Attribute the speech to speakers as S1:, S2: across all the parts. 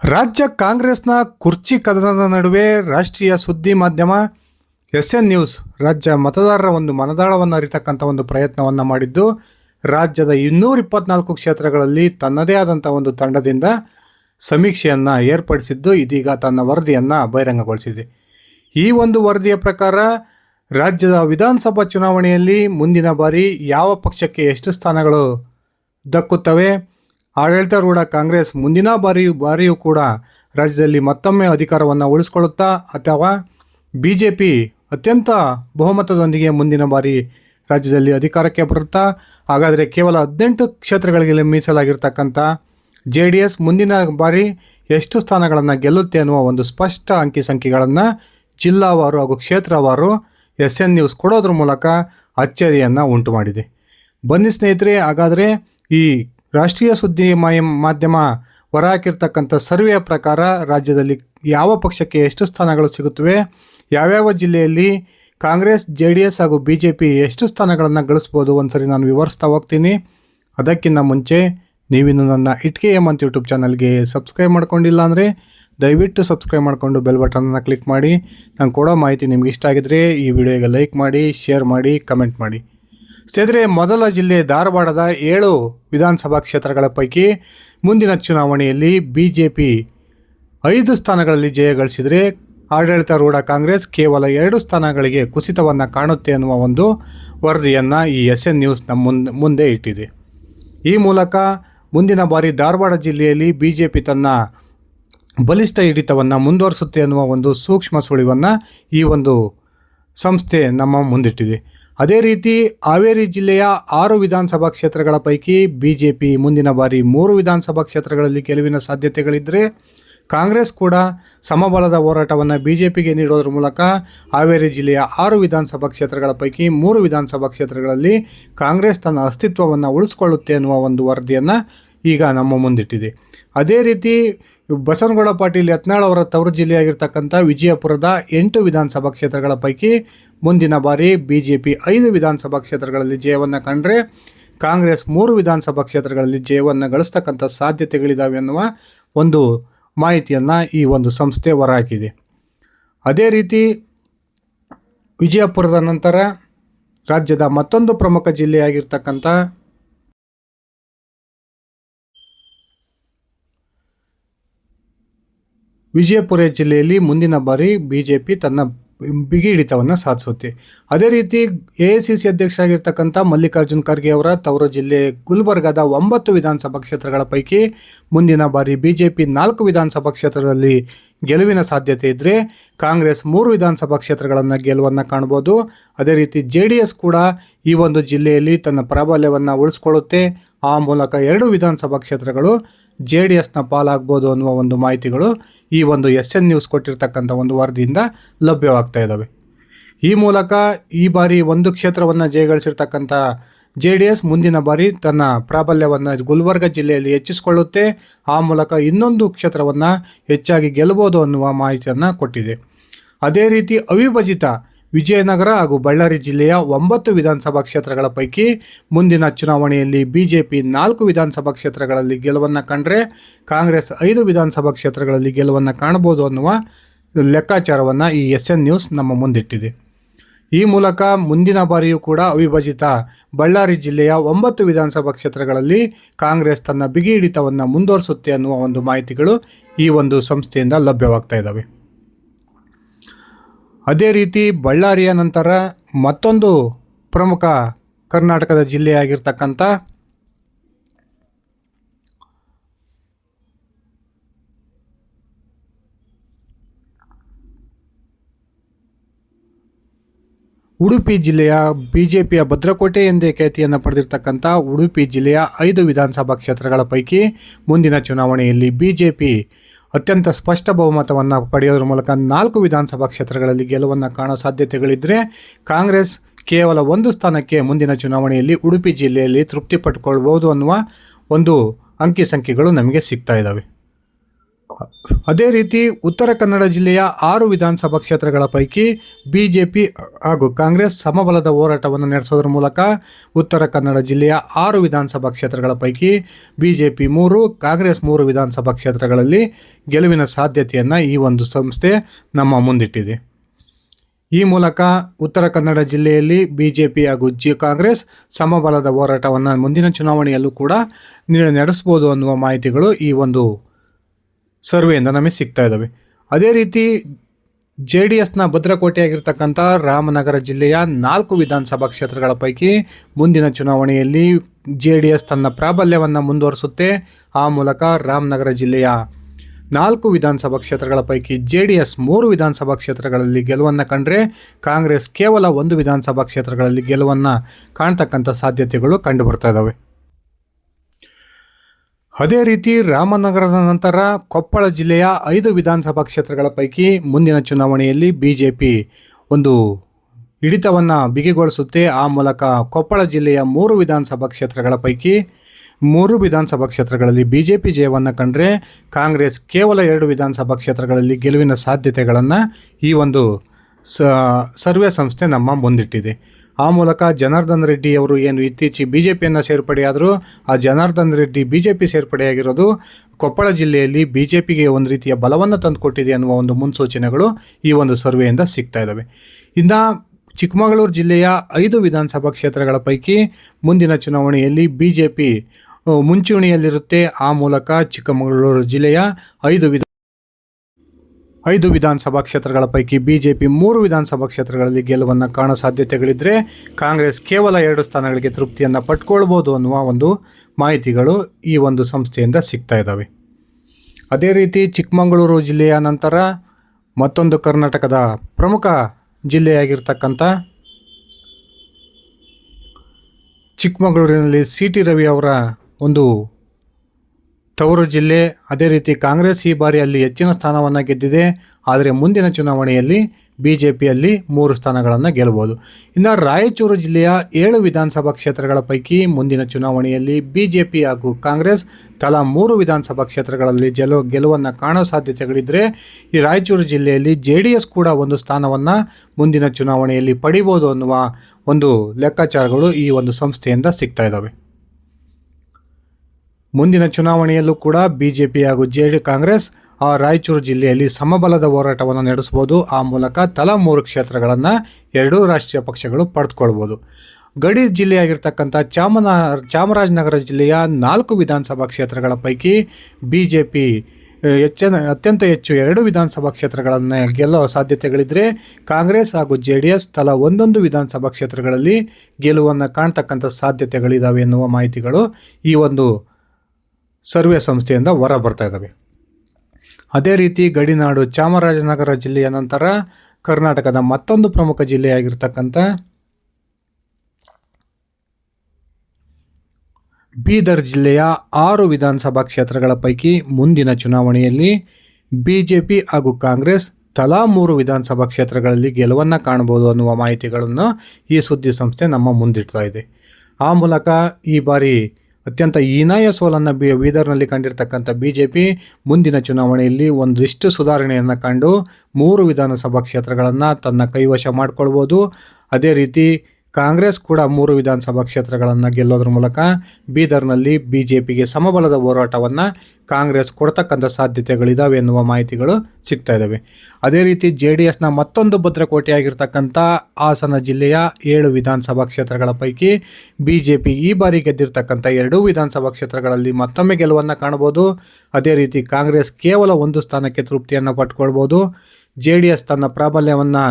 S1: ರಾಜ್ಯ ಕಾಂಗ್ರೆಸ್ನ ಕುರ್ಚಿ ಕದನದ ನಡುವೆ ರಾಷ್ಟ್ರೀಯ ಸುದ್ದಿ ಮಾಧ್ಯಮ ಎಸ್ ಎನ್ ನ್ಯೂಸ್ ರಾಜ್ಯ ಮತದಾರರ ಒಂದು ಮನದಾಳವನ್ನು ಅರಿತಕ್ಕಂಥ ಒಂದು ಪ್ರಯತ್ನವನ್ನು ಮಾಡಿದ್ದು, ರಾಜ್ಯದ ಇನ್ನೂರ ಇಪ್ಪತ್ನಾಲ್ಕು ಕ್ಷೇತ್ರಗಳಲ್ಲಿ ತನ್ನದೇ ಆದಂಥ ಒಂದು ತಂಡದಿಂದ ಸಮೀಕ್ಷೆಯನ್ನು ಏರ್ಪಡಿಸಿದ್ದು, ಇದೀಗ ತನ್ನ ವರದಿಯನ್ನು ಬಹಿರಂಗಗೊಳಿಸಿದೆ. ಈ ಒಂದು ವರದಿಯ ಪ್ರಕಾರ ರಾಜ್ಯದ ವಿಧಾನಸಭಾ ಚುನಾವಣೆಯಲ್ಲಿ ಮುಂದಿನ ಬಾರಿ ಯಾವ ಪಕ್ಷಕ್ಕೆ ಎಷ್ಟು ಸ್ಥಾನಗಳು ದಕ್ಕುತ್ತವೆ? ಆಡಳಿತಾರೂಢ ಕಾಂಗ್ರೆಸ್ ಮುಂದಿನ ಬಾರಿ ಬಾರಿಯೂ ಕೂಡ ರಾಜ್ಯದಲ್ಲಿ ಮತ್ತೊಮ್ಮೆ ಅಧಿಕಾರವನ್ನು ಉಳಿಸ್ಕೊಳ್ಳುತ್ತಾ ಅಥವಾ ಬಿ ಜೆ ಪಿ ಅತ್ಯಂತ ಬಹುಮತದೊಂದಿಗೆ ಮುಂದಿನ ಬಾರಿ ರಾಜ್ಯದಲ್ಲಿ ಅಧಿಕಾರಕ್ಕೆ ಬರುತ್ತಾ, ಹಾಗಾದರೆ ಕೇವಲ ಹದಿನೆಂಟು ಕ್ಷೇತ್ರಗಳಿಗೆ ಮೀಸಲಾಗಿರ್ತಕ್ಕಂಥ ಜೆ ಡಿ ಎಸ್ ಮುಂದಿನ ಬಾರಿ ಎಷ್ಟು ಸ್ಥಾನಗಳನ್ನು ಗೆಲ್ಲುತ್ತೆ ಅನ್ನುವ ಒಂದು ಸ್ಪಷ್ಟ ಅಂಕಿ ಸಂಖ್ಯೆಗಳನ್ನು ಜಿಲ್ಲಾವಾರು ಹಾಗೂ ಕ್ಷೇತ್ರವಾರು ಎಸ್ ಎನ್ ನ್ಯೂಸ್ ಕೊಡೋದ್ರ ಮೂಲಕ ಅಚ್ಚರಿಯನ್ನು ಉಂಟು ಮಾಡಿದೆ ಬನ್ನಿ ಸ್ನೇಹಿತರೆ, ಹಾಗಾದರೆ ಈ ರಾಷ್ಟ್ರೀಯ ಸುದ್ದಿ ಮಾಧ್ಯಮ ಹೊರಹಾಕಿರ್ತಕ್ಕಂಥ ಸರ್ವೆಯ ಪ್ರಕಾರ ರಾಜ್ಯದಲ್ಲಿ ಯಾವ ಪಕ್ಷಕ್ಕೆ ಎಷ್ಟು ಸ್ಥಾನಗಳು ಸಿಗುತ್ತವೆ, ಯಾವ್ಯಾವ ಜಿಲ್ಲೆಯಲ್ಲಿ ಕಾಂಗ್ರೆಸ್, ಜೆ ಡಿ ಎಸ್ ಹಾಗೂ ಬಿ ಜೆ ಪಿ ಎಷ್ಟು ಸ್ಥಾನಗಳನ್ನು ಗಳಿಸ್ಬೋದು ಒಂದ್ಸರಿ ನಾನು ವಿವರಿಸ್ತಾ ಹೋಗ್ತೀನಿ. ಅದಕ್ಕಿಂತ ಮುಂಚೆ ನೀವಿನ್ನು ನನ್ನ ಇಟ್ಕೆ ಎಂ ಅಂತ ಯೂಟ್ಯೂಬ್ ಚಾನಲ್ಗೆ ಸಬ್ಸ್ಕ್ರೈಬ್ ಮಾಡ್ಕೊಂಡಿಲ್ಲ ಅಂದರೆ ದಯವಿಟ್ಟು ಸಬ್ಸ್ಕ್ರೈಬ್ ಮಾಡಿಕೊಂಡು ಬೆಲ್ ಬಟನನ್ನು ಕ್ಲಿಕ್ ಮಾಡಿ. ನಾನು ಕೊಡೋ ಮಾಹಿತಿ ನಿಮ್ಗೆ ಇಷ್ಟ ಆಗಿದ್ರೆ ಈ ವಿಡಿಯೋಗೆ ಲೈಕ್ ಮಾಡಿ, ಶೇರ್ ಮಾಡಿ, ಕಮೆಂಟ್ ಮಾಡಿ. ಸ್ನೇಹಿತರೆ ಮೊದಲ ಜಿಲ್ಲೆ ಧಾರವಾಡದ ಏಳು ವಿಧಾನಸಭಾ ಕ್ಷೇತ್ರಗಳ ಪೈಕಿ ಮುಂದಿನ ಚುನಾವಣೆಯಲ್ಲಿ ಬಿ ಜೆ ಪಿ ಐದು ಸ್ಥಾನಗಳಲ್ಲಿ ಜಯ ಗಳಿಸಿದರೆ ಆಡಳಿತಾರೂಢ ಕಾಂಗ್ರೆಸ್ ಕೇವಲ ಎರಡು ಸ್ಥಾನಗಳಿಗೆ ಕುಸಿತವನ್ನು ಕಾಣುತ್ತೆ ಅನ್ನುವ ಒಂದು ವರದಿಯನ್ನು ಈ ಎಸ್ ಎನ್ ನ್ಯೂಸ್ ನಮ್ಮ ಮುಂದೆ ಮುಂದೆ ಇಟ್ಟಿದೆ. ಈ ಮೂಲಕ ಮುಂದಿನ ಬಾರಿ ಧಾರವಾಡ ಜಿಲ್ಲೆಯಲ್ಲಿ ಬಿ ಜೆ ಪಿ ತನ್ನ ಬಲಿಷ್ಠ ಹಿಡಿತವನ್ನು ಮುಂದುವರಿಸುತ್ತೆ ಅನ್ನುವ ಒಂದು ಸೂಕ್ಷ್ಮ ಸುಳಿವನ್ನು ಈ ಒಂದು ಸಂಸ್ಥೆ ನಮ್ಮ ಮುಂದಿಟ್ಟಿದೆ. ಅದೇ ರೀತಿ ಹಾವೇರಿ ಜಿಲ್ಲೆಯ ಆರು ವಿಧಾನಸಭಾ ಕ್ಷೇತ್ರಗಳ ಪೈಕಿ ಬಿ ಜೆ ಪಿ ಮುಂದಿನ ಬಾರಿ ಮೂರು ವಿಧಾನಸಭಾ ಕ್ಷೇತ್ರಗಳಲ್ಲಿ ಗೆಲುವಿನ ಸಾಧ್ಯತೆಗಳಿದ್ದರೆ ಕಾಂಗ್ರೆಸ್ ಕೂಡ ಸಮಬಲದ ಹೋರಾಟವನ್ನು ಬಿ ಜೆ ಪಿಗೆ ನೀಡೋದ್ರ ಮೂಲಕ ಹಾವೇರಿ ಜಿಲ್ಲೆಯ ಆರು ವಿಧಾನಸಭಾ ಕ್ಷೇತ್ರಗಳ ಪೈಕಿ ಮೂರು ವಿಧಾನಸಭಾ ಕ್ಷೇತ್ರಗಳಲ್ಲಿ ಕಾಂಗ್ರೆಸ್ ತನ್ನ ಅಸ್ತಿತ್ವವನ್ನು ಉಳಿಸ್ಕೊಳ್ಳುತ್ತೆ ಅನ್ನುವ ಒಂದು ವರದಿಯನ್ನು ಈಗ ನಮ್ಮ ಮುಂದಿಟ್ಟಿದೆ. ಅದೇ ರೀತಿ ಬಸವನಗೌಡ ಪಾಟೀಲ್ ಯತ್ನಾಳ್ ಅವರ ತವರು ಜಿಲ್ಲೆಯಾಗಿರ್ತಕ್ಕಂಥ ವಿಜಯಪುರದ ಎಂಟು ವಿಧಾನಸಭಾ ಕ್ಷೇತ್ರಗಳ ಪೈಕಿ ಮುಂದಿನ ಬಾರಿ ಬಿ ಜೆ ಪಿ ಐದು ವಿಧಾನಸಭಾ ಕ್ಷೇತ್ರಗಳಲ್ಲಿ ಜಯವನ್ನು ಕಂಡ್ರೆ ಕಾಂಗ್ರೆಸ್ ಮೂರು ವಿಧಾನಸಭಾ ಕ್ಷೇತ್ರಗಳಲ್ಲಿ ಜಯವನ್ನು ಗಳಿಸ್ತಕ್ಕಂಥ ಸಾಧ್ಯತೆಗಳಿದ್ದಾವೆ ಅನ್ನುವ ಒಂದು ಮಾಹಿತಿಯನ್ನು ಈ ಒಂದು ಸಂಸ್ಥೆ ಹೊರಹಾಕಿದೆ. ಅದೇ ರೀತಿ ವಿಜಯಪುರದ ನಂತರ ರಾಜ್ಯದ ಮತ್ತೊಂದು ಪ್ರಮುಖ ಜಿಲ್ಲೆಯಾಗಿರ್ತಕ್ಕಂಥ ವಿಜಯಪುರ ಜಿಲ್ಲೆಯಲ್ಲಿ ಮುಂದಿನ ಬಾರಿ ಬಿ ಜೆ ಪಿ ತನ್ನ ಬಿಗಿ ಹಿಡಿತವನ್ನು ಸಾಧಿಸುತ್ತೆ. ಅದೇ ರೀತಿ ಎ ಐ ಸಿ ಸಿ ಅಧ್ಯಕ್ಷರಾಗಿರ್ತಕ್ಕಂಥ ಮಲ್ಲಿಕಾರ್ಜುನ್ ಖರ್ಗೆ ಅವರ ತವರು ಜಿಲ್ಲೆ ಗುಲ್ಬರ್ಗಾದ ಒಂಬತ್ತು ವಿಧಾನಸಭಾ ಕ್ಷೇತ್ರಗಳ ಪೈಕಿ ಮುಂದಿನ ಬಾರಿ ಬಿ ಜೆ ಪಿ ನಾಲ್ಕು ವಿಧಾನಸಭಾ ಕ್ಷೇತ್ರದಲ್ಲಿ ಗೆಲುವಿನ ಸಾಧ್ಯತೆ ಇದ್ದರೆ ಕಾಂಗ್ರೆಸ್ ಮೂರು ವಿಧಾನಸಭಾ ಕ್ಷೇತ್ರಗಳನ್ನು ಗೆಲುವನ್ನು ಕಾಣ್ಬೋದು. ಅದೇ ರೀತಿ ಜೆ ಡಿ ಎಸ್ ಕೂಡ ಈ ಒಂದು ಜಿಲ್ಲೆಯಲ್ಲಿ ತನ್ನ ಪ್ರಾಬಲ್ಯವನ್ನು ಉಳಿಸ್ಕೊಳ್ಳುತ್ತೆ. ಆ ಮೂಲಕ ಎರಡು ವಿಧಾನಸಭಾ ಕ್ಷೇತ್ರಗಳು ಜೆ ಡಿ ಎಸ್ನ ಪಾಲಾಗ್ಬೋದು ಅನ್ನುವ ಒಂದು ಮಾಹಿತಿಗಳು ಈ ಒಂದು ಎಸ್ ಎನ್ ನ್ಯೂಸ್ ಕೊಟ್ಟಿರ್ತಕ್ಕಂಥ ಒಂದು ವರದಿಯಿಂದ ಲಭ್ಯವಾಗ್ತಾ ಇದ್ದಾವೆ ಈ ಮೂಲಕ ಈ ಬಾರಿ ಒಂದು ಕ್ಷೇತ್ರವನ್ನು ಜಯಗಳಿಸಿರ್ತಕ್ಕಂಥ ಜೆ ಡಿ ಎಸ್ ಮುಂದಿನ ಬಾರಿ ತನ್ನ ಪ್ರಾಬಲ್ಯವನ್ನು ಗುಲ್ಬರ್ಗ ಜಿಲ್ಲೆಯಲ್ಲಿ ಹೆಚ್ಚಿಸಿಕೊಳ್ಳುತ್ತೆ. ಆ ಮೂಲಕ ಇನ್ನೊಂದು ಕ್ಷೇತ್ರವನ್ನು ಹೆಚ್ಚಾಗಿ ಗೆಲ್ಲಬಹುದು ಅನ್ನುವ ಮಾಹಿತಿಯನ್ನು ಕೊಟ್ಟಿದೆ. ಅದೇ ರೀತಿ ಅವಿಭಜಿತ ವಿಜಯನಗರ ಹಾಗೂ ಬಳ್ಳಾರಿ ಜಿಲ್ಲೆಯ ಒಂಬತ್ತು ವಿಧಾನಸಭಾ ಕ್ಷೇತ್ರಗಳ ಪೈಕಿ ಮುಂದಿನ ಚುನಾವಣೆಯಲ್ಲಿ ಬಿಜೆಪಿ ನಾಲ್ಕು ವಿಧಾನಸಭಾ ಕ್ಷೇತ್ರಗಳಲ್ಲಿ ಗೆಲುವನ್ನು ಕಂಡರೆ ಕಾಂಗ್ರೆಸ್ ಐದು ವಿಧಾನಸಭಾ ಕ್ಷೇತ್ರಗಳಲ್ಲಿ ಗೆಲುವನ್ನು ಕಾಣಬಹುದು ಅನ್ನುವ ಲೆಕ್ಕಾಚಾರವನ್ನು ಈ ಎಸ್ ಎನ್ ನ್ಯೂಸ್ ನಮ್ಮ ಮುಂದಿಟ್ಟಿದೆ. ಈ ಮೂಲಕ ಮುಂದಿನ ಬಾರಿಯೂ ಕೂಡ ಅವಿಭಜಿತ ಬಳ್ಳಾರಿ ಜಿಲ್ಲೆಯ ಒಂಬತ್ತು ವಿಧಾನಸಭಾ ಕ್ಷೇತ್ರಗಳಲ್ಲಿ ಕಾಂಗ್ರೆಸ್ ತನ್ನ ಬಿಗಿ ಹಿಡಿತವನ್ನು ಮುಂದುವರಿಸುತ್ತೆ ಅನ್ನುವ ಒಂದು ಮಾಹಿತಿಗಳು ಈ ಒಂದು ಸಂಸ್ಥೆಯಿಂದ ಲಭ್ಯವಾಗ್ತಾ ಇದ್ದಾವೆ ಅದೇ ರೀತಿ ಬಳ್ಳಾರಿಯ ನಂತರ ಮತ್ತೊಂದು ಪ್ರಮುಖ ಕರ್ನಾಟಕದ ಜಿಲ್ಲೆಯಾಗಿರ್ತಕ್ಕಂಥ ಉಡುಪಿ ಜಿಲ್ಲೆಯ ಬಿ ಜೆ ಪಿಯ ಭದ್ರಕೋಟೆ ಎಂದೇ ಖ್ಯಾತಿಯನ್ನು ಪಡೆದಿರ್ತಕ್ಕಂಥ ಉಡುಪಿ ಜಿಲ್ಲೆಯ ಐದು ವಿಧಾನಸಭಾ ಕ್ಷೇತ್ರಗಳ ಪೈಕಿ ಮುಂದಿನ ಚುನಾವಣೆಯಲ್ಲಿ ಬಿ ಜೆ ಪಿ ಅತ್ಯಂತ ಸ್ಪಷ್ಟ ಬಹುಮತವನ್ನು ಪಡೆಯೋದ್ರ ಮೂಲಕ ನಾಲ್ಕು ವಿಧಾನಸಭಾ ಕ್ಷೇತ್ರಗಳಲ್ಲಿ ಗೆಲುವನ್ನು ಕಾಣೋ ಸಾಧ್ಯತೆಗಳಿದ್ದರೆ ಕಾಂಗ್ರೆಸ್ ಕೇವಲ ಒಂದು ಸ್ಥಾನಕ್ಕೆ ಮುಂದಿನ ಚುನಾವಣೆಯಲ್ಲಿ ಉಡುಪಿ ಜಿಲ್ಲೆಯಲ್ಲಿ ತೃಪ್ತಿ ಪಟ್ಕೊಳ್ಬೋದು ಅನ್ನುವ ಒಂದು ಅಂಕಿ ಸಂಖ್ಯೆಗಳು ನಮಗೆ ಸಿಗ್ತಾ ಇದ್ದಾವೆ ಅದೇ ರೀತಿ ಉತ್ತರ ಕನ್ನಡ ಜಿಲ್ಲೆಯ ಆರು ವಿಧಾನಸಭಾ ಕ್ಷೇತ್ರಗಳ ಪೈಕಿ ಬಿಜೆಪಿ ಹಾಗೂ ಕಾಂಗ್ರೆಸ್ ಸಮಬಲದ ಹೋರಾಟವನ್ನು ನಡೆಸೋದ್ರ ಮೂಲಕ ಉತ್ತರ ಕನ್ನಡ ಜಿಲ್ಲೆಯ ಆರು ವಿಧಾನಸಭಾ ಕ್ಷೇತ್ರಗಳ ಪೈಕಿ ಬಿಜೆಪಿ ಮೂರು, ಕಾಂಗ್ರೆಸ್ ಮೂರು ವಿಧಾನಸಭಾ ಕ್ಷೇತ್ರಗಳಲ್ಲಿ ಗೆಲುವಿನ ಸಾಧ್ಯತೆಯನ್ನು ಈ ಒಂದು ಸಂಸ್ಥೆ ನಮ್ಮ ಮುಂದಿಟ್ಟಿದೆ. ಈ ಮೂಲಕ ಉತ್ತರ ಕನ್ನಡ ಜಿಲ್ಲೆಯಲ್ಲಿ ಬಿಜೆಪಿ ಹಾಗೂ ಜಿ ಕಾಂಗ್ರೆಸ್ ಸಮಬಲದ ಹೋರಾಟವನ್ನು ಮುಂದಿನ ಚುನಾವಣೆಯಲ್ಲೂ ಕೂಡ ನಡೆಸ್ಬೋದು ಅನ್ನುವ ಮಾಹಿತಿಗಳು ಈ ಒಂದು ಸರ್ವೆಯಿಂದ ನಮಗೆ ಸಿಗ್ತಾ ಇದ್ದಾವೆ. ಅದೇ ರೀತಿ ಜೆ ಡಿ ಎಸ್ನ ಭದ್ರಕೋಟೆಯಾಗಿರ್ತಕ್ಕಂಥ ರಾಮನಗರ ಜಿಲ್ಲೆಯ ನಾಲ್ಕು ವಿಧಾನಸಭಾ ಕ್ಷೇತ್ರಗಳ ಪೈಕಿ ಮುಂದಿನ ಚುನಾವಣೆಯಲ್ಲಿ ಜೆ ಡಿ ಎಸ್ ತನ್ನ ಪ್ರಾಬಲ್ಯವನ್ನು ಮುಂದುವರಿಸುತ್ತೆ. ಆ ಮೂಲಕ ರಾಮನಗರ ಜಿಲ್ಲೆಯ ನಾಲ್ಕು ವಿಧಾನಸಭಾ ಕ್ಷೇತ್ರಗಳ ಪೈಕಿ ಜೆ ಡಿ ಎಸ್ ಮೂರು ವಿಧಾನಸಭಾ ಕ್ಷೇತ್ರಗಳಲ್ಲಿ ಗೆಲುವನ್ನು ಕಂಡರೆ ಕಾಂಗ್ರೆಸ್ ಕೇವಲ ಒಂದು ವಿಧಾನಸಭಾ ಕ್ಷೇತ್ರಗಳಲ್ಲಿ ಗೆಲುವನ್ನು ಕಾಣ್ತಕ್ಕಂಥ ಸಾಧ್ಯತೆಗಳು ಕಂಡುಬರ್ತಾ ಇದ್ದಾವೆ. ಅದೇ ರೀತಿ ರಾಮನಗರದ ನಂತರ ಕೊಪ್ಪಳ ಜಿಲ್ಲೆಯ ಐದು ವಿಧಾನಸಭಾ ಕ್ಷೇತ್ರಗಳ ಪೈಕಿ ಮುಂದಿನ ಚುನಾವಣೆಯಲ್ಲಿ ಬಿಜೆಪಿ ಒಂದು ಹಿಡಿತವನ್ನು ಬಿಗಿಗೊಳಿಸುತ್ತೆ. ಆ ಮೂಲಕ ಕೊಪ್ಪಳ ಜಿಲ್ಲೆಯ ಮೂರು ವಿಧಾನಸಭಾ ಕ್ಷೇತ್ರಗಳ ಪೈಕಿ ಮೂರು ವಿಧಾನಸಭಾ ಕ್ಷೇತ್ರಗಳಲ್ಲಿ ಬಿಜೆಪಿ ಜಯವನ್ನು ಕಂಡರೆ ಕಾಂಗ್ರೆಸ್ ಕೇವಲ ಎರಡು ವಿಧಾನಸಭಾ ಕ್ಷೇತ್ರಗಳಲ್ಲಿ ಗೆಲುವಿನ ಸಾಧ್ಯತೆಗಳನ್ನು ಈ ಒಂದು ಸರ್ವೆ ಸಂಸ್ಥೆ ನಮ್ಮ ಮುಂದಿಟ್ಟಿದೆ. ಆ ಮೂಲಕ ಜನಾರ್ದನ್ ರೆಡ್ಡಿ ಅವರು ಏನು ಇತ್ತೀಚೆಗೆ ಬಿ ಜೆ ಪಿಯನ್ನು ಸೇರ್ಪಡೆಯಾದರು ಆ Janardhan Reddy B J P ಸೇರ್ಪಡೆಯಾಗಿರೋದು Koppal ಜಿಲ್ಲೆಯಲ್ಲಿ ಬಿ ಜೆ ಪಿಗೆ ಒಂದು ರೀತಿಯ ಬಲವನ್ನು ತಂದುಕೊಟ್ಟಿದೆ ಅನ್ನುವ ಒಂದು ಮುನ್ಸೂಚನೆಗಳು ಈ ಒಂದು ಸರ್ವೆಯಿಂದ ಸಿಗ್ತಾ ಇದ್ದಾವೆ ಇನ್ನು ಚಿಕ್ಕಮಗಳೂರು ಜಿಲ್ಲೆಯ ಐದು ವಿಧಾನಸಭಾ ಕ್ಷೇತ್ರಗಳ ಪೈಕಿ ಮುಂದಿನ ಚುನಾವಣೆಯಲ್ಲಿ ಬಿ ಜೆ ಪಿ ಮುಂಚೂಣಿಯಲ್ಲಿರುತ್ತೆ. ಆ ಮೂಲಕ ಚಿಕ್ಕಮಗಳೂರು ಜಿಲ್ಲೆಯ ಐದು ವಿಧ ಐದು ವಿಧಾನಸಭಾ ಕ್ಷೇತ್ರಗಳ ಪೈಕಿ ಬಿಜೆಪಿ ಮೂರು ವಿಧಾನಸಭಾ ಕ್ಷೇತ್ರಗಳಲ್ಲಿ ಗೆಲುವನ್ನು ಕಾಣೋ ಸಾಧ್ಯತೆಗಳಿದ್ದರೆ ಕಾಂಗ್ರೆಸ್ ಕೇವಲ ಎರಡು ಸ್ಥಾನಗಳಿಗೆ ತೃಪ್ತಿಯನ್ನು ಪಟ್ಕೊಳ್ಬೋದು ಅನ್ನುವ ಒಂದು ಮಾಹಿತಿಗಳು ಈ ಒಂದು ಸಂಸ್ಥೆಯಿಂದ ಸಿಗ್ತಾ ಇದ್ದಾವೆ ಅದೇ ರೀತಿ ಚಿಕ್ಕಮಗಳೂರು ಜಿಲ್ಲೆಯ ನಂತರ ಮತ್ತೊಂದು ಕರ್ನಾಟಕದ ಪ್ರಮುಖ ಜಿಲ್ಲೆಯಾಗಿರ್ತಕ್ಕಂಥ ಚಿಕ್ಕಮಗಳೂರಿನಲ್ಲಿ ಸಿ ಟಿ ರವಿ ಅವರ ಒಂದು ತವರು ಜಿಲ್ಲೆ ಅದೇ ರೀತಿ ಕಾಂಗ್ರೆಸ್ ಈ ಬಾರಿ ಅಲ್ಲಿ ಹೆಚ್ಚಿನ ಸ್ಥಾನವನ್ನು ಗೆದ್ದಿದೆ. ಆದರೆ ಮುಂದಿನ ಚುನಾವಣೆಯಲ್ಲಿ ಬಿ ಜೆ ಪಿಯಲ್ಲಿ ಮೂರು ಸ್ಥಾನಗಳನ್ನು ಗೆಲ್ಲಬಹುದು ಇನ್ನು ರಾಯಚೂರು ಜಿಲ್ಲೆಯ ಏಳು ವಿಧಾನಸಭಾ ಕ್ಷೇತ್ರಗಳ ಪೈಕಿ ಮುಂದಿನ ಚುನಾವಣೆಯಲ್ಲಿ ಬಿ ಜೆ ಪಿ ಹಾಗೂ ಕಾಂಗ್ರೆಸ್ ತಲಾ ಮೂರು ವಿಧಾನಸಭಾ ಕ್ಷೇತ್ರಗಳಲ್ಲಿ ಗೆಲುವು ಗೆಲುವನ್ನು ಕಾಣೋ ಸಾಧ್ಯತೆಗಳಿದ್ದರೆ ಈ ರಾಯಚೂರು ಜಿಲ್ಲೆಯಲ್ಲಿ ಜೆ ಡಿ ಎಸ್ ಕೂಡ ಒಂದು ಸ್ಥಾನವನ್ನು ಮುಂದಿನ ಚುನಾವಣೆಯಲ್ಲಿ ಪಡಿಬೋದು ಅನ್ನುವ ಒಂದು ಲೆಕ್ಕಾಚಾರಗಳು ಈ ಒಂದು ಸಂಸ್ಥೆಯಿಂದ ಸಿಗ್ತಾ ಇದ್ದಾವೆ ಮುಂದಿನ ಚುನಾವಣೆಯಲ್ಲೂ ಕೂಡ ಬಿಜೆಪಿ ಹಾಗೂ ಜೆ ಡಿ ಕಾಂಗ್ರೆಸ್ ಆ ರಾಯಚೂರು ಜಿಲ್ಲೆಯಲ್ಲಿ ಸಮಬಲದ ಹೋರಾಟವನ್ನು ನಡೆಸಬಹುದು. ಆ ಮೂಲಕ ತಲಾ ಮೂರು ಕ್ಷೇತ್ರಗಳನ್ನು ಎರಡೂ ರಾಷ್ಟ್ರೀಯ ಪಕ್ಷಗಳು ಪಡೆದುಕೊಳ್ಬೋದು ಗಡಿ ಜಿಲ್ಲೆಯಾಗಿರ್ತಕ್ಕಂಥ ಚಾಮನ, ಚಾಮರಾಜನಗರ ಜಿಲ್ಲೆಯ ನಾಲ್ಕು ವಿಧಾನಸಭಾ ಕ್ಷೇತ್ರಗಳ ಪೈಕಿ ಬಿ ಜೆ ಪಿ ಹೆಚ್ಚಿನ, ಅತ್ಯಂತ ಹೆಚ್ಚು ಎರಡು ವಿಧಾನಸಭಾ ಕ್ಷೇತ್ರಗಳನ್ನು ಗೆಲ್ಲೋ ಸಾಧ್ಯತೆಗಳಿದ್ದರೆ ಕಾಂಗ್ರೆಸ್ ಹಾಗೂ ಜೆ ಡಿ ಎಸ್ ತಲಾ ಒಂದೊಂದು ವಿಧಾನಸಭಾ ಕ್ಷೇತ್ರಗಳಲ್ಲಿ ಗೆಲುವನ್ನು ಕಾಣ್ತಕ್ಕಂಥ ಸಾಧ್ಯತೆಗಳಿದ್ದಾವೆ ಎನ್ನುವ ಮಾಹಿತಿಗಳು ಈ ಒಂದು ಸರ್ವೆ ಸಂಸ್ಥೆಯಿಂದ ಹೊರ ಬರ್ತಾ ಇದ್ದಾವೆ ಅದೇ ರೀತಿ ಗಡಿನಾಡು ಚಾಮರಾಜನಗರ ಜಿಲ್ಲೆಯ ನಂತರ ಕರ್ನಾಟಕದ ಮತ್ತೊಂದು ಪ್ರಮುಖ ಜಿಲ್ಲೆಯಾಗಿರ್ತಕ್ಕಂಥ ಬೀದರ್ ಜಿಲ್ಲೆಯ ಆರು ವಿಧಾನಸಭಾ ಕ್ಷೇತ್ರಗಳ ಪೈಕಿ ಮುಂದಿನ ಚುನಾವಣೆಯಲ್ಲಿ ಬಿ ಜೆ ಪಿ ಹಾಗೂ ಕಾಂಗ್ರೆಸ್ ತಲಾ ಮೂರು ವಿಧಾನಸಭಾ ಕ್ಷೇತ್ರಗಳಲ್ಲಿ ಗೆಲುವನ್ನು ಕಾಣಬಹುದು ಅನ್ನುವ ಮಾಹಿತಿಗಳನ್ನು ಈ ಸುದ್ದಿ ಸಂಸ್ಥೆ ನಮ್ಮ ಮುಂದಿಡ್ತಾ ಇದೆ. ಆ ಮೂಲಕ ಈ ಬಾರಿ ಅತ್ಯಂತ ಹೀನಾಯ ಸೋಲನ್ನು ಬಿ ಬೀದರ್ನಲ್ಲಿ ಕಂಡಿರ್ತಕ್ಕಂಥ ಬಿ ಜೆ ಪಿ ಮುಂದಿನ ಚುನಾವಣೆಯಲ್ಲಿ ಒಂದಿಷ್ಟು ಸುಧಾರಣೆಯನ್ನು ಕಂಡು ಮೂರು ವಿಧಾನಸಭಾ ಕ್ಷೇತ್ರಗಳನ್ನು ತನ್ನ ಕೈವಶ ಮಾಡಿಕೊಳ್ಬೋದು. ಅದೇ ರೀತಿ ಕಾಂಗ್ರೆಸ್ ಕೂಡ ಮೂರು ವಿಧಾನಸಭಾ ಕ್ಷೇತ್ರಗಳನ್ನು ಗೆಲ್ಲೋದ್ರ ಮೂಲಕ ಬೀದರ್ನಲ್ಲಿ ಬಿ ಜೆ ಪಿಗೆ ಸಮಬಲದ ಹೋರಾಟವನ್ನು ಕಾಂಗ್ರೆಸ್ ಕೊಡ್ತಕ್ಕಂಥ ಸಾಧ್ಯತೆಗಳಿದ್ದಾವೆ ಎನ್ನುವ ಮಾಹಿತಿಗಳು ಸಿಗ್ತಾ ಇದ್ದಾವೆ ಅದೇ ರೀತಿ ಜೆ ಡಿ ಎಸ್ನ ಮತ್ತೊಂದು ಭದ್ರಕೋಟೆಯಾಗಿರ್ತಕ್ಕಂಥ ಹಾಸನ ಜಿಲ್ಲೆಯ ಏಳು ವಿಧಾನಸಭಾ ಕ್ಷೇತ್ರಗಳ ಪೈಕಿ ಬಿ ಜೆ ಪಿ ಈ ಬಾರಿ ಗೆದ್ದಿರ್ತಕ್ಕಂಥ ಎರಡೂ ವಿಧಾನಸಭಾ ಕ್ಷೇತ್ರಗಳಲ್ಲಿ ಮತ್ತೊಮ್ಮೆ ಗೆಲುವನ್ನು ಕಾಣಬಹುದು. ಅದೇ ರೀತಿ ಕಾಂಗ್ರೆಸ್ ಕೇವಲ ಒಂದು ಸ್ಥಾನಕ್ಕೆ ತೃಪ್ತಿಯನ್ನು ಪಟ್ಕೊಳ್ಬೋದು ಜೆ ಡಿ ಎಸ್ ತನ್ನ ಪ್ರಾಬಲ್ಯವನ್ನು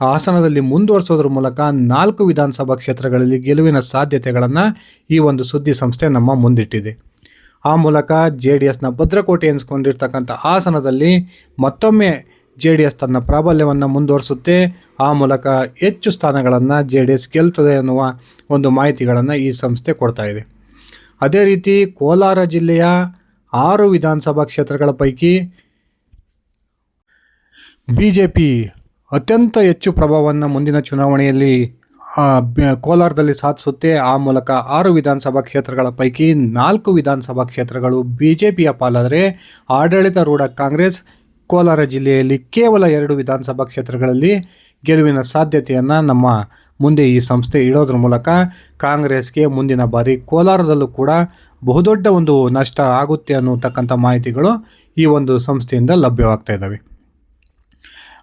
S1: ಹಾಸನದಲ್ಲಿ ಮುಂದುವರಿಸೋದ್ರ ಮೂಲಕ ನಾಲ್ಕು ವಿಧಾನಸಭಾ ಕ್ಷೇತ್ರಗಳಲ್ಲಿ ಗೆಲುವಿನ ಸಾಧ್ಯತೆಗಳನ್ನು ಈ ಒಂದು ಸುದ್ದಿ ಸಂಸ್ಥೆ ನಮ್ಮ ಮುಂದಿಟ್ಟಿದೆ. ಆ ಮೂಲಕ ಜೆ ಡಿ ಎಸ್ನ ಭದ್ರಕೋಟೆ ಎನಿಸ್ಕೊಂಡಿರ್ತಕ್ಕಂಥ ಹಾಸನದಲ್ಲಿ ಮತ್ತೊಮ್ಮೆ ಜೆ ಡಿ ಎಸ್ ತನ್ನ ಪ್ರಾಬಲ್ಯವನ್ನು ಮುಂದುವರಿಸುತ್ತೆ. ಆ ಮೂಲಕ ಹೆಚ್ಚು ಸ್ಥಾನಗಳನ್ನು ಜೆ ಡಿ ಎಸ್ ಗೆಲ್ತದೆ ಅನ್ನುವ ಒಂದು ಮಾಹಿತಿಗಳನ್ನು ಈ ಸಂಸ್ಥೆ ಕೊಡ್ತಾ ಇದೆ. ಅದೇ ರೀತಿ ಕೋಲಾರ ಜಿಲ್ಲೆಯ ಆರು ವಿಧಾನಸಭಾ ಕ್ಷೇತ್ರಗಳ ಪೈಕಿ ಬಿ ಜೆ ಪಿ ಅತ್ಯಂತ ಹೆಚ್ಚು ಪ್ರಭಾವವನ್ನು ಮುಂದಿನ ಚುನಾವಣೆಯಲ್ಲಿ ಕೋಲಾರದಲ್ಲಿ ಸಾಧಿಸುತ್ತೆ. ಆ ಮೂಲಕ ಆರು ವಿಧಾನಸಭಾ ಕ್ಷೇತ್ರಗಳ ಪೈಕಿ ನಾಲ್ಕು ವಿಧಾನಸಭಾ ಕ್ಷೇತ್ರಗಳು ಬಿ ಜೆ ಪಿಯ ಪಾಲಾದರೆ ಆಡಳಿತಾರೂಢ ಕಾಂಗ್ರೆಸ್, ಕೋಲಾರ ಜಿಲ್ಲೆಯಲ್ಲಿ ಕೇವಲ ಎರಡು ವಿಧಾನಸಭಾ ಕ್ಷೇತ್ರಗಳಲ್ಲಿ ಗೆಲುವಿನ ಸಾಧ್ಯತೆಯನ್ನು ನಮ್ಮ ಮುಂದೆ ಈ ಸಂಸ್ಥೆ ಇಡೋದ್ರ ಮೂಲಕ ಕಾಂಗ್ರೆಸ್ಗೆ ಮುಂದಿನ ಬಾರಿ ಕೋಲಾರದಲ್ಲೂ ಕೂಡ ಬಹುದೊಡ್ಡ ಒಂದು ನಷ್ಟ ಆಗುತ್ತೆ ಅನ್ನುವಂಥಕ್ಕಂಥ ಮಾಹಿತಿಗಳು ಈ ಒಂದು ಸಂಸ್ಥೆಯಿಂದ ಲಭ್ಯವಾಗ್ತಾ ಇದ್ದಾವೆ.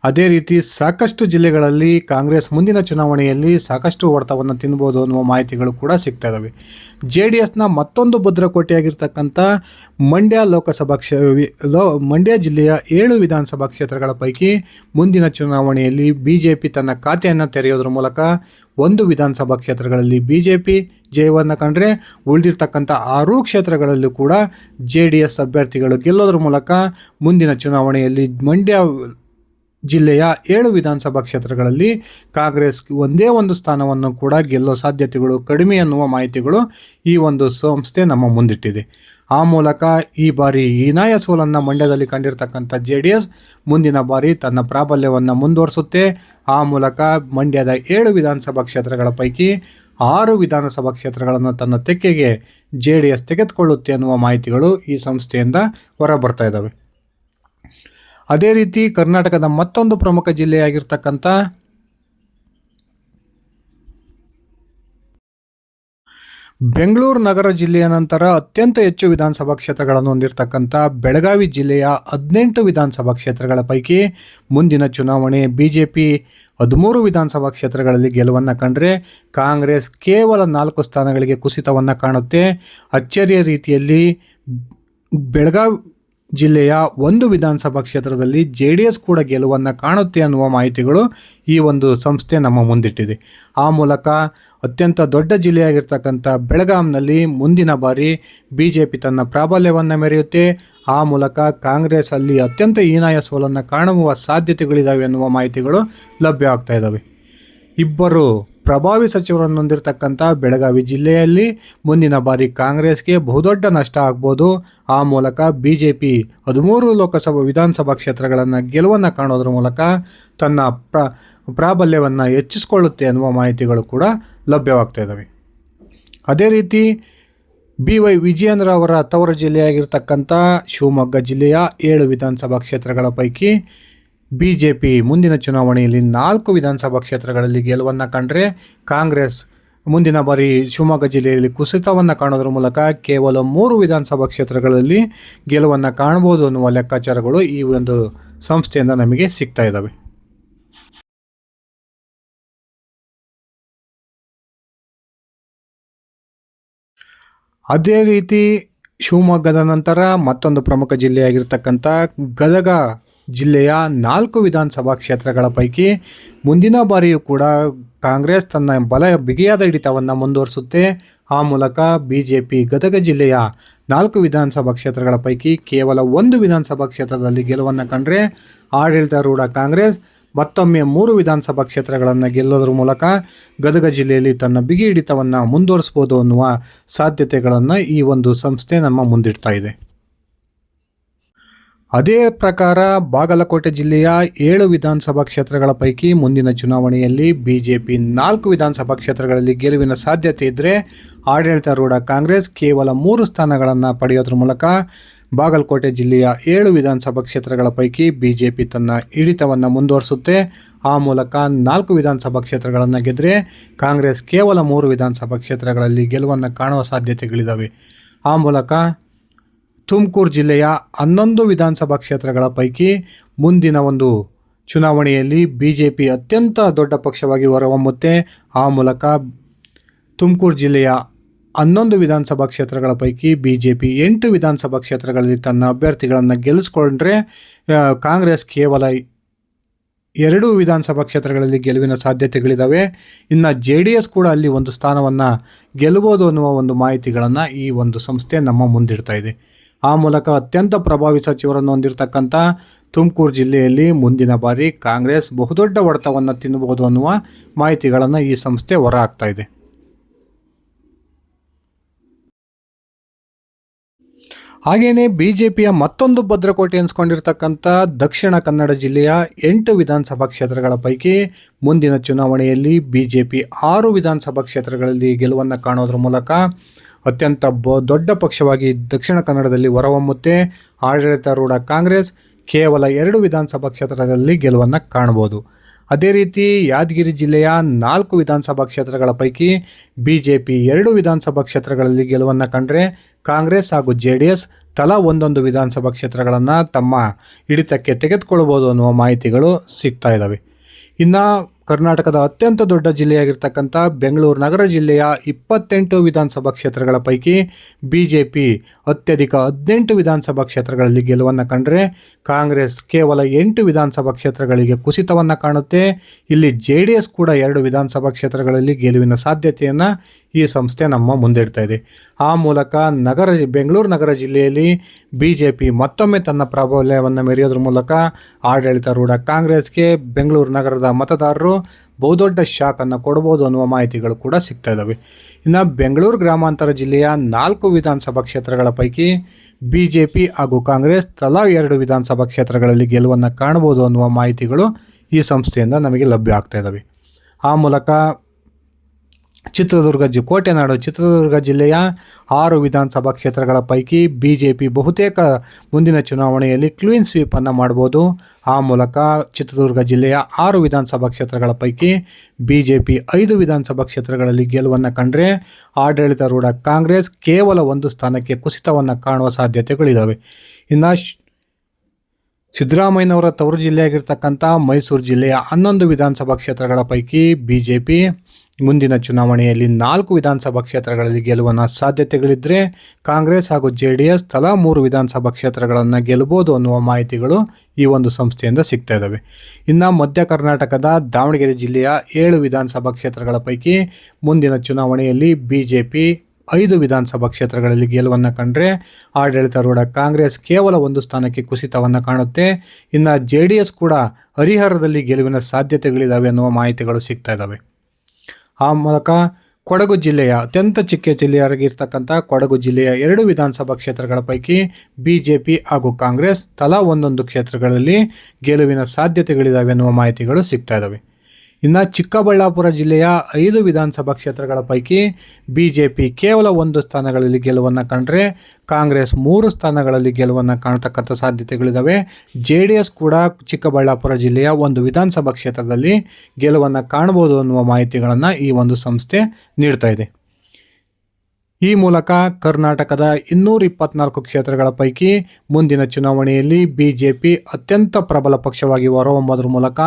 S1: ಅದೇ ರೀತಿ ಸಾಕಷ್ಟು ಜಿಲ್ಲೆಗಳಲ್ಲಿ ಕಾಂಗ್ರೆಸ್ ಮುಂದಿನ ಚುನಾವಣೆಯಲ್ಲಿ ಸಾಕಷ್ಟು ಹೊಡೆತವನ್ನು ತಿನ್ಬೋದು ಅನ್ನುವ ಮಾಹಿತಿಗಳು ಕೂಡ ಸಿಗ್ತಾ ಇದ್ದಾವೆ ಜೆ ಡಿ ಎಸ್ನ ಮತ್ತೊಂದು ಭದ್ರಕೋಟೆಯಾಗಿರ್ತಕ್ಕಂಥ ಮಂಡ್ಯ ಲೋಕಸಭಾ ಕ್ಷೇ ಮಂಡ್ಯ ಜಿಲ್ಲೆಯ ಏಳು ವಿಧಾನಸಭಾ ಕ್ಷೇತ್ರಗಳ ಪೈಕಿ ಮುಂದಿನ ಚುನಾವಣೆಯಲ್ಲಿ ಬಿ ಜೆ ಪಿ ತನ್ನ ಖಾತೆಯನ್ನು ತೆರೆಯೋದ್ರ ಮೂಲಕ ಒಂದು ವಿಧಾನಸಭಾ ಕ್ಷೇತ್ರಗಳಲ್ಲಿ ಬಿ ಜೆ ಪಿ ಜಯವನ್ನು ಕಂಡ್ರೆ ಉಳಿದಿರ್ತಕ್ಕಂಥ ಆರೂ ಕ್ಷೇತ್ರಗಳಲ್ಲೂ ಕೂಡ ಜೆ ಡಿ ಎಸ್ ಅಭ್ಯರ್ಥಿಗಳು ಗೆಲ್ಲೋದ್ರ ಮೂಲಕ ಮುಂದಿನ ಚುನಾವಣೆಯಲ್ಲಿ ಮಂಡ್ಯ ಜಿಲ್ಲೆಯ ಏಳು ವಿಧಾನಸಭಾ ಕ್ಷೇತ್ರಗಳಲ್ಲಿ ಕಾಂಗ್ರೆಸ್ ಒಂದೇ ಒಂದು ಸ್ಥಾನವನ್ನು ಕೂಡ ಗೆಲ್ಲೋ ಸಾಧ್ಯತೆಗಳು ಕಡಿಮೆ ಎನ್ನುವ ಮಾಹಿತಿಗಳು ಈ ಒಂದು ಸಂಸ್ಥೆ ನಮ್ಮ ಮುಂದಿಟ್ಟಿದೆ. ಆ ಮೂಲಕ ಈ ಬಾರಿ ಹೀನಾಯ ಸೋಲನ್ನು ಮಂಡ್ಯದಲ್ಲಿ ಕಂಡಿರ್ತಕ್ಕಂಥ ಜೆ ಡಿ ಎಸ್ ಮುಂದಿನ ಬಾರಿ ತನ್ನ ಪ್ರಾಬಲ್ಯವನ್ನು ಮುಂದುವರಿಸುತ್ತೆ. ಆ ಮೂಲಕ ಮಂಡ್ಯದ ಏಳು ವಿಧಾನಸಭಾ ಕ್ಷೇತ್ರಗಳ ಪೈಕಿ ಆರು ವಿಧಾನಸಭಾ ಕ್ಷೇತ್ರಗಳನ್ನು ತನ್ನ ತೆಕ್ಕೆಗೆ ಜೆ ಡಿ ಎಸ್ ತೆಗೆದುಕೊಳ್ಳುತ್ತೆ ಅನ್ನುವ ಮಾಹಿತಿಗಳು ಈ ಸಂಸ್ಥೆಯಿಂದ ಹೊರಬರ್ತಾ ಇದ್ದಾವೆ. ಅದೇ ರೀತಿ ಕರ್ನಾಟಕದ ಮತ್ತೊಂದು ಪ್ರಮುಖ ಜಿಲ್ಲೆಯಾಗಿರ್ತಕ್ಕಂಥ ಬೆಂಗಳೂರು ನಗರ ಜಿಲ್ಲೆಯ ನಂತರ ಅತ್ಯಂತ ಹೆಚ್ಚು ವಿಧಾನಸಭಾ ಕ್ಷೇತ್ರಗಳನ್ನು ಹೊಂದಿರತಕ್ಕಂಥ ಬೆಳಗಾವಿ ಜಿಲ್ಲೆಯ ಹದಿನೆಂಟು ವಿಧಾನಸಭಾ ಕ್ಷೇತ್ರಗಳ ಪೈಕಿ ಮುಂದಿನ ಚುನಾವಣೆ ಬಿ ಜೆ ಪಿ ಹದಿಮೂರು ವಿಧಾನಸಭಾ ಕ್ಷೇತ್ರಗಳಲ್ಲಿ ಗೆಲುವನ್ನು ಕಂಡರೆ ಕಾಂಗ್ರೆಸ್ ಕೇವಲ ನಾಲ್ಕು ಸ್ಥಾನಗಳಿಗೆ ಕುಸಿತವನ್ನು ಕಾಣುತ್ತೆ. ಅಚ್ಚರಿಯ ರೀತಿಯಲ್ಲಿ ಬೆಳಗಾವಿ ಜಿಲ್ಲೆಯ ಒಂದು ವಿಧಾನಸಭಾ ಕ್ಷೇತ್ರದಲ್ಲಿ ಜೆ ಡಿ ಎಸ್ ಕೂಡ ಗೆಲುವನ್ನು ಕಾಣುತ್ತೆ ಅನ್ನುವ ಮಾಹಿತಿಗಳು ಈ ಒಂದು ಸಂಸ್ಥೆ ನಮ್ಮ ಮುಂದಿಟ್ಟಿದೆ. ಆ ಮೂಲಕ ಅತ್ಯಂತ ದೊಡ್ಡ ಜಿಲ್ಲೆಯಾಗಿರ್ತಕ್ಕಂಥ ಬೆಳಗಾಂನಲ್ಲಿ ಮುಂದಿನ ಬಾರಿ ಬಿ ಜೆ ಪಿ ತನ್ನ ಪ್ರಾಬಲ್ಯವನ್ನು ಮೆರೆಯುತ್ತೆ. ಆ ಮೂಲಕ ಕಾಂಗ್ರೆಸ್ ಅಲ್ಲಿ ಅತ್ಯಂತ ಹೀನಾಯ ಸೋಲನ್ನು ಕಾಣುವ ಸಾಧ್ಯತೆಗಳಿದ್ದಾವೆ ಅನ್ನುವ ಮಾಹಿತಿಗಳು ಲಭ್ಯ ಆಗ್ತಾ ಇದ್ದಾವೆ ಇಬ್ಬರು ಪ್ರಭಾವಿ ಸಚಿವರನ್ನು ಹೊಂದಿರತಕ್ಕಂಥ ಬೆಳಗಾವಿ ಜಿಲ್ಲೆಯಲ್ಲಿ ಮುಂದಿನ ಬಾರಿ ಕಾಂಗ್ರೆಸ್ಗೆ ಬಹುದೊಡ್ಡ ನಷ್ಟ ಆಗ್ಬೋದು. ಆ ಮೂಲಕ ಬಿ ಜೆ ಪಿ ಹದಿಮೂರು ಲೋಕಸಭಾ ವಿಧಾನಸಭಾ ಕ್ಷೇತ್ರಗಳನ್ನು ಗೆಲುವನ್ನು ಕಾಣೋದ್ರ ಮೂಲಕ ತನ್ನ ಪ್ರ, ಪ್ರಾಬಲ್ಯವನ್ನು ಹೆಚ್ಚಿಸಿಕೊಳ್ಳುತ್ತೆ ಅನ್ನುವ ಮಾಹಿತಿಗಳು ಕೂಡ ಲಭ್ಯವಾಗ್ತಾ ಇದ್ದಾವೆ ಅದೇ ರೀತಿ ಬಿ ವೈ ವಿಜಯೇಂದ್ರ ಅವರ ತವರು ಜಿಲ್ಲೆಯಾಗಿರ್ತಕ್ಕಂಥ ಶಿವಮೊಗ್ಗ ಜಿಲ್ಲೆಯ ಏಳು ವಿಧಾನಸಭಾ ಕ್ಷೇತ್ರಗಳ ಪೈಕಿ ಬಿ ಜೆ ಪಿ ಮುಂದಿನ ಚುನಾವಣೆಯಲ್ಲಿ ನಾಲ್ಕು ವಿಧಾನಸಭಾ ಕ್ಷೇತ್ರಗಳಲ್ಲಿ ಗೆಲುವನ್ನು ಕಂಡರೆ ಕಾಂಗ್ರೆಸ್ ಮುಂದಿನ ಬಾರಿ ಶಿವಮೊಗ್ಗ ಜಿಲ್ಲೆಯಲ್ಲಿ ಕುಸಿತವನ್ನು ಕಾಣೋದ್ರ ಮೂಲಕ ಕೇವಲ ಮೂರು ವಿಧಾನಸಭಾ ಕ್ಷೇತ್ರಗಳಲ್ಲಿ ಗೆಲುವನ್ನು ಕಾಣಬಹುದು ಅನ್ನುವ ಲೆಕ್ಕಾಚಾರಗಳು ಈ ಒಂದು ಸಂಸ್ಥೆಯಿಂದ ನಮಗೆ ಸಿಗ್ತಾ ಇದ್ದಾವೆ ಅದೇ ರೀತಿ ಶಿವಮೊಗ್ಗದ ನಂತರ ಮತ್ತೊಂದು ಪ್ರಮುಖ ಜಿಲ್ಲೆಯಾಗಿರ್ತಕ್ಕಂಥ ಗದಗ ಜಿಲ್ಲೆಯ ನಾಲ್ಕು ವಿಧಾನಸಭಾ ಕ್ಷೇತ್ರಗಳ ಪೈಕಿ ಮುಂದಿನ ಬಾರಿಯೂ ಕೂಡ ಕಾಂಗ್ರೆಸ್ ತನ್ನ ಬಲ ಬಿಗಿಯಾದ ಹಿಡಿತವನ್ನು ಮುಂದುವರಿಸುತ್ತೆ. ಆ ಮೂಲಕ ಬಿ ಜೆ ಪಿ ಗದಗ ಜಿಲ್ಲೆಯ ನಾಲ್ಕು ವಿಧಾನಸಭಾ ಕ್ಷೇತ್ರಗಳ ಪೈಕಿ ಕೇವಲ ಒಂದು ವಿಧಾನಸಭಾ ಕ್ಷೇತ್ರದಲ್ಲಿ ಗೆಲುವನ್ನು ಕಂಡ್ರೆ ಆಡಳಿತಾರೂಢ ಕಾಂಗ್ರೆಸ್, ಮತ್ತೊಮ್ಮೆ ಮೂರು ವಿಧಾನಸಭಾ ಕ್ಷೇತ್ರಗಳನ್ನು ಗೆಲ್ಲೋದ್ರ ಮೂಲಕ ಗದಗ ಜಿಲ್ಲೆಯಲ್ಲಿ ತನ್ನ ಬಿಗಿ ಹಿಡಿತವನ್ನು ಮುಂದುವರಿಸ್ಬೋದು ಅನ್ನುವ ಸಾಧ್ಯತೆಗಳನ್ನು ಈ ಒಂದು ಸಂಸ್ಥೆ ನಮ್ಮ ಮುಂದಿಡ್ತಾ ಇದೆ. ಅದೇ ಪ್ರಕಾರ ಬಾಗಲಕೋಟೆ ಜಿಲ್ಲೆಯ ಏಳು ವಿಧಾನಸಭಾ ಕ್ಷೇತ್ರಗಳ ಪೈಕಿ ಮುಂದಿನ ಚುನಾವಣೆಯಲ್ಲಿ ಬಿ ಜೆ ಪಿ ನಾಲ್ಕು ವಿಧಾನಸಭಾ ಕ್ಷೇತ್ರಗಳಲ್ಲಿ ಗೆಲುವಿನ ಸಾಧ್ಯತೆ ಇದ್ದರೆ ಆಡಳಿತಾರೂಢ ಕಾಂಗ್ರೆಸ್ ಕೇವಲ ಮೂರು ಸ್ಥಾನಗಳನ್ನು ಪಡೆಯೋದ್ರ ಮೂಲಕ ಬಾಗಲಕೋಟೆ ಜಿಲ್ಲೆಯ ಏಳು ವಿಧಾನಸಭಾ ಕ್ಷೇತ್ರಗಳ ಪೈಕಿ ಬಿ ಜೆ ಪಿ ತನ್ನ ಹಿಡಿತವನ್ನು ಮುಂದುವರಿಸುತ್ತೆ. ಆ ಮೂಲಕ ನಾಲ್ಕು ವಿಧಾನಸಭಾ ಕ್ಷೇತ್ರಗಳನ್ನು ಗೆದ್ದರೆ ಕಾಂಗ್ರೆಸ್ ಕೇವಲ ಮೂರು ವಿಧಾನಸಭಾ ಕ್ಷೇತ್ರಗಳಲ್ಲಿ ಗೆಲುವನ್ನು ಕಾಣುವ ಸಾಧ್ಯತೆಗಳಿದ್ದಾವೆ ಆ ಮೂಲಕ ತುಮಕೂರು ಜಿಲ್ಲೆಯ ಹನ್ನೊಂದು ವಿಧಾನಸಭಾ ಕ್ಷೇತ್ರಗಳ ಪೈಕಿ ಮುಂದಿನ ಒಂದು ಚುನಾವಣೆಯಲ್ಲಿ ಬಿ ಜೆ ಪಿ ಅತ್ಯಂತ ದೊಡ್ಡ ಪಕ್ಷವಾಗಿ ಹೊರಹೊಮ್ಮುತ್ತೆ. ಆ ಮೂಲಕ ತುಮಕೂರು ಜಿಲ್ಲೆಯ ಹನ್ನೊಂದು ವಿಧಾನಸಭಾ ಕ್ಷೇತ್ರಗಳ ಪೈಕಿ ಬಿ ಜೆ ಪಿ ಎಂಟು ವಿಧಾನಸಭಾ ಕ್ಷೇತ್ರಗಳಲ್ಲಿ ತನ್ನ ಅಭ್ಯರ್ಥಿಗಳನ್ನು ಗೆಲ್ಲಿಸ್ಕೊಂಡ್ರೆ ಕಾಂಗ್ರೆಸ್ ಕೇವಲ ಎರಡು ವಿಧಾನಸಭಾ ಕ್ಷೇತ್ರಗಳಲ್ಲಿ ಗೆಲುವಿನ ಸಾಧ್ಯತೆಗಳಿದ್ದಾವೆ ಇನ್ನು ಜೆ ಡಿ ಎಸ್ ಕೂಡ ಅಲ್ಲಿ ಒಂದು ಸ್ಥಾನವನ್ನು ಗೆಲ್ಲಬಹುದು ಅನ್ನುವ ಒಂದು ಮಾಹಿತಿಗಳನ್ನು ಈ ಒಂದು ಸಂಸ್ಥೆ ನಮ್ಮ ಮುಂದಿಡ್ತಾ ಇದೆ. ಆ ಮೂಲಕ ಅತ್ಯಂತ ಪ್ರಭಾವಿ ಸಚಿವರನ್ನು ಹೊಂದಿರತಕ್ಕಂಥ ತುಮಕೂರು ಜಿಲ್ಲೆಯಲ್ಲಿ ಮುಂದಿನ ಬಾರಿ ಕಾಂಗ್ರೆಸ್ ಬಹುದೊಡ್ಡ ಒಡೆತವನ್ನು ತಿನ್ನಬಹುದು ಅನ್ನುವ ಮಾಹಿತಿಗಳನ್ನು ಈ ಸಂಸ್ಥೆ ಹೊರ ಹಾಕ್ತಾ ಇದೆ. ಹಾಗೆಯೇ ಬಿಜೆಪಿಯ ಮತ್ತೊಂದು ಭದ್ರಕೋಟೆ ಎನಿಸ್ಕೊಂಡಿರ್ತಕ್ಕಂಥ ದಕ್ಷಿಣ ಕನ್ನಡ ಜಿಲ್ಲೆಯ ಎಂಟು ವಿಧಾನಸಭಾ ಕ್ಷೇತ್ರಗಳ ಪೈಕಿ ಮುಂದಿನ ಚುನಾವಣೆಯಲ್ಲಿ ಬಿಜೆಪಿ ಆರು ವಿಧಾನಸಭಾ ಕ್ಷೇತ್ರಗಳಲ್ಲಿ ಗೆಲುವನ್ನು ಕಾಣೋದ್ರ ಮೂಲಕ ಅತ್ಯಂತ ಬ, ದೊಡ್ಡ ಪಕ್ಷವಾಗಿ ದಕ್ಷಿಣ ಕನ್ನಡದಲ್ಲಿ ಹೊರಹೊಮ್ಮುತ್ತೆ. ಆಡಳಿತಾರೂಢ ಕಾಂಗ್ರೆಸ್ ಕೇವಲ ಎರಡು ವಿಧಾನಸಭಾ ಕ್ಷೇತ್ರಗಳಲ್ಲಿ ಗೆಲುವನ್ನು ಕಾಣ್ಬೋದು. ಅದೇ ರೀತಿ ಯಾದಗಿರಿ ಜಿಲ್ಲೆಯ ನಾಲ್ಕು ವಿಧಾನಸಭಾ ಕ್ಷೇತ್ರಗಳ ಪೈಕಿ ಬಿ ಜೆ ಪಿ ಎರಡು ವಿಧಾನಸಭಾ ಕ್ಷೇತ್ರಗಳಲ್ಲಿ ಗೆಲುವನ್ನು ಕಂಡ್ರೆ ಕಾಂಗ್ರೆಸ್ ಹಾಗೂ ಜೆ ಡಿ ಎಸ್ ತಲಾ ಒಂದೊಂದು ವಿಧಾನಸಭಾ ಕ್ಷೇತ್ರಗಳನ್ನು ತಮ್ಮ ಹಿಡಿತಕ್ಕೆ ತೆಗೆದುಕೊಳ್ಬೋದು ಅನ್ನುವ ಮಾಹಿತಿಗಳು ಸಿಗ್ತಾ ಇದ್ದಾವೆ ಇನ್ನು ಕರ್ನಾಟಕದ ಅತ್ಯಂತ ದೊಡ್ಡ ಜಿಲ್ಲೆಯಾಗಿರ್ತಕ್ಕಂಥ ಬೆಂಗಳೂರು ನಗರ ಜಿಲ್ಲೆಯ ಇಪ್ಪತ್ತೆಂಟು ವಿಧಾನಸಭಾ ಕ್ಷೇತ್ರಗಳ ಪೈಕಿ ಬಿ ಜೆ ಪಿ ಅತ್ಯಧಿಕ ಹದಿನೆಂಟು ವಿಧಾನಸಭಾ ಕ್ಷೇತ್ರಗಳಲ್ಲಿ ಗೆಲುವನ್ನು ಕಂಡರೆ ಕಾಂಗ್ರೆಸ್ ಕೇವಲ ಎಂಟು ವಿಧಾನಸಭಾ ಕ್ಷೇತ್ರಗಳಿಗೆ ಕುಸಿತವನ್ನು ಕಾಣುತ್ತೆ. ಇಲ್ಲಿ ಜೆ ಡಿ ಎಸ್ ಕೂಡ ಎರಡು ವಿಧಾನಸಭಾ ಕ್ಷೇತ್ರಗಳಲ್ಲಿ ಗೆಲುವಿನ ಸಾಧ್ಯತೆಯನ್ನು ಈ ಸಂಸ್ಥೆ ನಮ್ಮ ಮುಂದಿಡ್ತಾ ಇದೆ. ಆ ಮೂಲಕ ನಗರ ಬೆಂಗಳೂರು ನಗರ ಜಿಲ್ಲೆಯಲ್ಲಿ ಬಿ ಜೆ ಪಿ ಮತ್ತೊಮ್ಮೆ ತನ್ನ ಪ್ರಾಬಲ್ಯವನ್ನು ಮೆರೆಯೋದ್ರ ಮೂಲಕ ಆಡಳಿತಾರೂಢ ಕಾಂಗ್ರೆಸ್ಗೆ ಬೆಂಗಳೂರು ನಗರದ ಮತದಾರರು ಬಹುದೊಡ್ಡ ಶಾಕನ್ನು ಕೊಡ್ಬೋದು ಅನ್ನುವ ಮಾಹಿತಿಗಳು ಕೂಡ ಸಿಗ್ತಾ ಇದ್ದಾವೆ ಇನ್ನು ಬೆಂಗಳೂರು ಗ್ರಾಮಾಂತರ ಜಿಲ್ಲೆಯ ನಾಲ್ಕು ವಿಧಾನಸಭಾ ಕ್ಷೇತ್ರಗಳ ಪೈಕಿ ಬಿ ಜೆ ಪಿ ಹಾಗೂ ಕಾಂಗ್ರೆಸ್ ತಲಾ ಎರಡು ವಿಧಾನಸಭಾ ಕ್ಷೇತ್ರಗಳಲ್ಲಿ ಗೆಲುವನ್ನು ಕಾಣಬಹುದು ಅನ್ನುವ ಮಾಹಿತಿಗಳು ಈ ಸಂಸ್ಥೆಯಿಂದ ನಮಗೆ ಲಭ್ಯ ಆಗ್ತಾ ಇದ್ದಾವೆ ಆ ಮೂಲಕ ಚಿತ್ರದುರ್ಗ ಜಿ, ಕೋಟೆನಾಡು ಚಿತ್ರದುರ್ಗ ಜಿಲ್ಲೆಯ ಆರು ವಿಧಾನಸಭಾ ಕ್ಷೇತ್ರಗಳ ಪೈಕಿ ಬಿ ಜೆ ಪಿ ಬಹುತೇಕ ಮುಂದಿನ ಚುನಾವಣೆಯಲ್ಲಿ ಕ್ಲೀನ್ ಸ್ವೀಪನ್ನು ಮಾಡ್ಬೋದು. ಆ ಮೂಲಕ ಚಿತ್ರದುರ್ಗ ಜಿಲ್ಲೆಯ ಆರು ವಿಧಾನಸಭಾ ಕ್ಷೇತ್ರಗಳ ಪೈಕಿ ಬಿ ಜೆ ಪಿ ಐದು ವಿಧಾನಸಭಾ ಕ್ಷೇತ್ರಗಳಲ್ಲಿ ಗೆಲುವನ್ನು ಕಂಡರೆ ಆಡಳಿತಾರೂಢ ಕಾಂಗ್ರೆಸ್ ಕೇವಲ ಒಂದು ಸ್ಥಾನಕ್ಕೆ ಕುಸಿತವನ್ನು ಕಾಣುವ ಸಾಧ್ಯತೆಗಳಿದ್ದಾವೆ ಇನ್ನು ಸಿದ್ದರಾಮಯ್ಯನವರ ತವರು ಜಿಲ್ಲೆಯಾಗಿರ್ತಕ್ಕಂಥ ಮೈಸೂರು ಜಿಲ್ಲೆಯ ಹನ್ನೊಂದು ವಿಧಾನಸಭಾ ಕ್ಷೇತ್ರಗಳ ಪೈಕಿ ಬಿ ಜೆ ಪಿ ಮುಂದಿನ ಚುನಾವಣೆಯಲ್ಲಿ ನಾಲ್ಕು ವಿಧಾನಸಭಾ ಕ್ಷೇತ್ರಗಳಲ್ಲಿ ಗೆಲುವಿನ ಸಾಧ್ಯತೆಗಳಿದ್ದರೆ ಕಾಂಗ್ರೆಸ್ ಹಾಗೂ ಜೆ ಡಿ ಎಸ್ ತಲಾ ಮೂರು ವಿಧಾನಸಭಾ ಕ್ಷೇತ್ರಗಳನ್ನು ಗೆಲ್ಲಬಹುದು ಅನ್ನುವ ಮಾಹಿತಿಗಳು ಈ ಒಂದು ಸಂಸ್ಥೆಯಿಂದ ಸಿಗ್ತಾ ಇದ್ದಾವೆ ಇನ್ನು ಮಧ್ಯ ಕರ್ನಾಟಕದ ದಾವಣಗೆರೆ ಜಿಲ್ಲೆಯ ಏಳು ವಿಧಾನಸಭಾ ಕ್ಷೇತ್ರಗಳ ಪೈಕಿ ಮುಂದಿನ ಚುನಾವಣೆಯಲ್ಲಿ ಬಿ ಜೆ ಪಿ ಐದು ವಿಧಾನಸಭಾ ಕ್ಷೇತ್ರಗಳಲ್ಲಿ ಗೆಲುವನ್ನು ಕಂಡ್ರೆ ಆಡಳಿತಾರೂಢ ಕಾಂಗ್ರೆಸ್ ಕೇವಲ ಒಂದು ಸ್ಥಾನಕ್ಕೆ ಕುಸಿತವನ್ನು ಕಾಣುತ್ತೆ. ಇನ್ನು ಜೆ ಡಿ ಎಸ್ ಕೂಡ ಹರಿಹರದಲ್ಲಿ ಗೆಲುವಿನ ಸಾಧ್ಯತೆಗಳಿದ್ದಾವೆ ಅನ್ನುವ ಮಾಹಿತಿಗಳು ಸಿಗ್ತಾ ಇದ್ದಾವೆ ಆ ಮೂಲಕ ಕೊಡಗು ಜಿಲ್ಲೆಯ ಅತ್ಯಂತ ಚಿಕ್ಕ ಜಿಲ್ಲೆಯಾಗಿರ್ತಕ್ಕಂಥ ಕೊಡಗು ಜಿಲ್ಲೆಯ ಎರಡು ವಿಧಾನಸಭಾ ಕ್ಷೇತ್ರಗಳ ಪೈಕಿ ಬಿ ಜೆ ಪಿ ಹಾಗೂ ಕಾಂಗ್ರೆಸ್ ತಲಾ ಒಂದೊಂದು ಕ್ಷೇತ್ರಗಳಲ್ಲಿ ಗೆಲುವಿನ ಸಾಧ್ಯತೆಗಳಿದ್ದಾವೆ ಎನ್ನುವ ಮಾಹಿತಿಗಳು ಸಿಗ್ತಾ ಇದ್ದಾವೆ ಇನ್ನು ಚಿಕ್ಕಬಳ್ಳಾಪುರ ಜಿಲ್ಲೆಯ ಐದು ವಿಧಾನಸಭಾ ಕ್ಷೇತ್ರಗಳ ಪೈಕಿ ಬಿ ಜೆ ಪಿ ಕೇವಲ ಒಂದು ಸ್ಥಾನಗಳಲ್ಲಿ ಗೆಲುವನ್ನು ಕಂಡ್ರೆ ಕಾಂಗ್ರೆಸ್ ಮೂರು ಸ್ಥಾನಗಳಲ್ಲಿ ಗೆಲುವನ್ನು ಕಾಣತಕ್ಕಂಥ ಸಾಧ್ಯತೆಗಳಿದ್ದಾವೆ ಜೆ ಡಿ ಎಸ್ ಕೂಡ ಚಿಕ್ಕಬಳ್ಳಾಪುರ ಜಿಲ್ಲೆಯ ಒಂದು ವಿಧಾನಸಭಾ ಕ್ಷೇತ್ರದಲ್ಲಿ ಗೆಲುವನ್ನು ಕಾಣಬಹುದು ಅನ್ನುವ ಮಾಹಿತಿಗಳನ್ನು ಈ ಒಂದು ಸಂಸ್ಥೆ ನೀಡ್ತಾ ಇದೆ. ಈ ಮೂಲಕ ಕರ್ನಾಟಕದ ಇನ್ನೂರ ಇಪ್ಪತ್ನಾಲ್ಕು ಕ್ಷೇತ್ರಗಳ ಪೈಕಿ ಮುಂದಿನ ಚುನಾವಣೆಯಲ್ಲಿ ಬಿಜೆಪಿ ಅತ್ಯಂತ ಪ್ರಬಲ ಪಕ್ಷವಾಗಿ ಹೊರಹೊಮ್ಮೋದ್ರ ಮೂಲಕ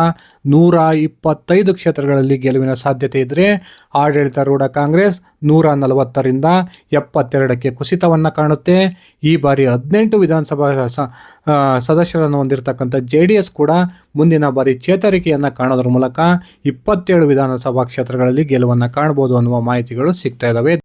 S1: ನೂರ ಇಪ್ಪತ್ತೈದು ಕ್ಷೇತ್ರಗಳಲ್ಲಿ ಗೆಲುವಿನ ಸಾಧ್ಯತೆ ಇದ್ದರೆ ಆಡಳಿತಾರೂಢ ಕಾಂಗ್ರೆಸ್ ನೂರ ನಲವತ್ತರಿಂದ ಎಪ್ಪತ್ತೆರಡಕ್ಕೆ ಕುಸಿತವನ್ನು ಕಾಣುತ್ತೆ. ಈ ಬಾರಿ ಹದಿನೆಂಟು ವಿಧಾನಸಭಾ ಸದಸ್ಯರನ್ನು ಹೊಂದಿರತಕ್ಕಂಥ ಜೆ ಡಿ ಎಸ್ ಕೂಡ ಮುಂದಿನ ಬಾರಿ ಚೇತರಿಕೆಯನ್ನು ಕಾಣೋದ್ರ ಮೂಲಕ ಇಪ್ಪತ್ತೇಳು ವಿಧಾನಸಭಾ ಕ್ಷೇತ್ರಗಳಲ್ಲಿ ಗೆಲುವನ್ನು ಕಾಣಬಹುದು ಅನ್ನುವ ಮಾಹಿತಿಗಳು ಸಿಗ್ತಾ ಇದ್ದಾವೆ